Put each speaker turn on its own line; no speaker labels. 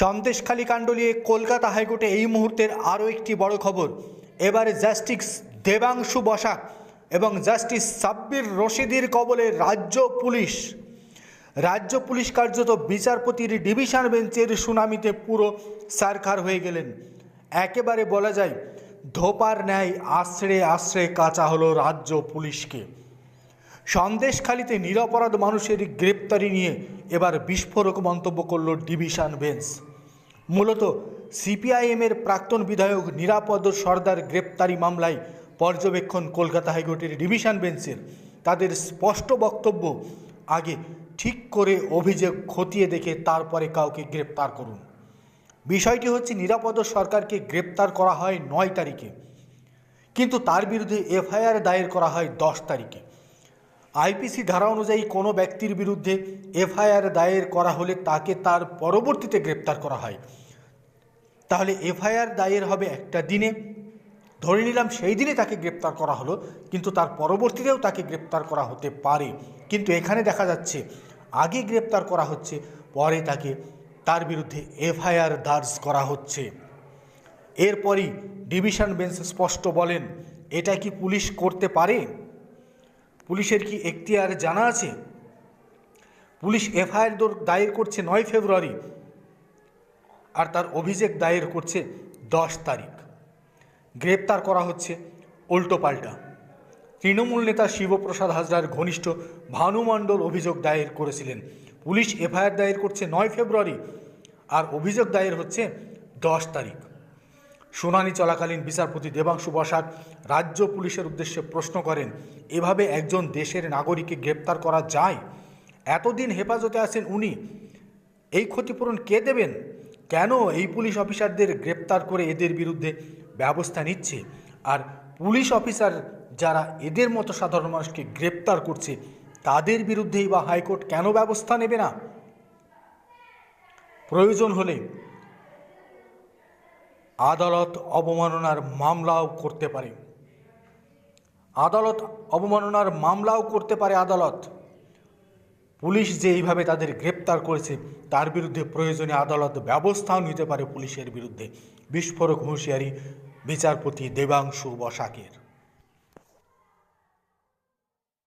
সন্দেশখালী কাণ্ড নিয়ে কলকাতা হাইকোর্টে এই মুহূর্তের আরও একটি বড় খবর। এবারে জাস্টিস দেবাংশু বসাক এবং জাস্টিস সাব্বির রশিদির কবলে রাজ্য পুলিশ। রাজ্য পুলিশ কার্যত বিচারপতির ডিভিশন বেঞ্চের সুনামিতে পুরো সারখার হয়ে গেলেন। একেবারে বলা যায়, ধোপার ন্যায় আশ্রে আশ্রে কাঁচা হলো রাজ্য পুলিশকে। সন্দেশখালিতে নিরপরাধ মানুষের গ্রেপ্তারি নিয়ে এবার বিস্ফোরক মন্তব্য করল ডিভিশন বেঞ্চ। মূলত সিপিআইএমের প্রাক্তন বিধায়ক নিরাপদ সর্দার গ্রেপ্তারি মামলায় পর্যবেক্ষণ কলকাতা হাইকোর্টের ডিভিশন বেঞ্চের। তাদের স্পষ্ট বক্তব্য, আগে ঠিক করে অভিযোগ খতিয়ে দেখে তারপরে কাউকে গ্রেপ্তার করুন। বিষয়টি হচ্ছে নিরাপদ সরকারকে গ্রেপ্তার করা হয় নয় তারিখে। কিন্তু তার বিরুদ্ধে এফআইআর দায়ের করা হয় দশ তারিখে। আইপিসি ধারা অনুযায়ী কোনো ব্যক্তির বিরুদ্ধে এফআইআর দায়ের করা হলে তাকে তার পরবর্তীতে গ্রেপ্তার করা হয়। তাহলে এফআইআর দায়ের হবে একটা দিনে। ধরে নিলাম সেই দিনে তাকে গ্রেপ্তার করা হলো, কিন্তু তার পরবর্তীতেও তাকে গ্রেপ্তার করা হতে পারে। কিন্তু এখানে দেখা যাচ্ছে, আগে গ্রেপ্তার করা হচ্ছে, পরে তাকে তার বিরুদ্ধে এফআইআর দার্জ করা হচ্ছে। এরপরই ডিভিশন বেঞ্চ স্পষ্ট বলেন, এটা কি পুলিশ করতে পারে? পুলিশের কি এখতিয়ার জানা আছে? পুলিশ এফআইআর দায়ের করছে নয় ফেব্রুয়ারি আর তার অভিযোগ দায়ের করছে দশ তারিখ। গ্রেপ্তার করা হচ্ছে উল্টোপাল্টা তৃণমূল নেতা শিবপ্রসাদ হাজরার ঘনিষ্ঠ ভানুমণ্ডল অভিযোগ দায়ের করেছিলেন। পুলিশ এফআইআর দায়ের করছে নয় ফেব্রুয়ারি আর অভিযোগ দায়ের হচ্ছে দশ তারিখ। শুনানি চলাকালীন বিচারপতি দেবাংশু বসাক রাজ্য পুলিশের উদ্দেশ্যে প্রশ্ন করেন, এভাবে একজন দেশের নাগরিককে গ্রেপ্তার করা যায়? এতদিন হেফাজতে আছেন উনি। এই ক্ষতিপূরণ কে দেবেন? কেন এই পুলিশ অফিসারদের গ্রেপ্তার করে এদের বিরুদ্ধে ব্যবস্থা নিচ্ছে? আর পুলিশ অফিসার যারা এদের মতো সাধারণ মানুষকে গ্রেপ্তার করছে, তাদের বিরুদ্ধেই বা হাইকোর্ট কেন ব্যবস্থা নেবে না? প্রয়োজন হলে আদালত অবমাননার মামলাও করতে পারে। আদালত অবমাননার মামলাও করতে পারে আদালত। পুলিশ যে এইভাবে তাদের গ্রেপ্তার করেছে, তার বিরুদ্ধে প্রয়োজনে আদালত ব্যবস্থাও নিতে পারে পুলিশের বিরুদ্ধে। বিস্ফোরক হুঁশিয়ারি বিচারপতি দেবাংশু বসাকের।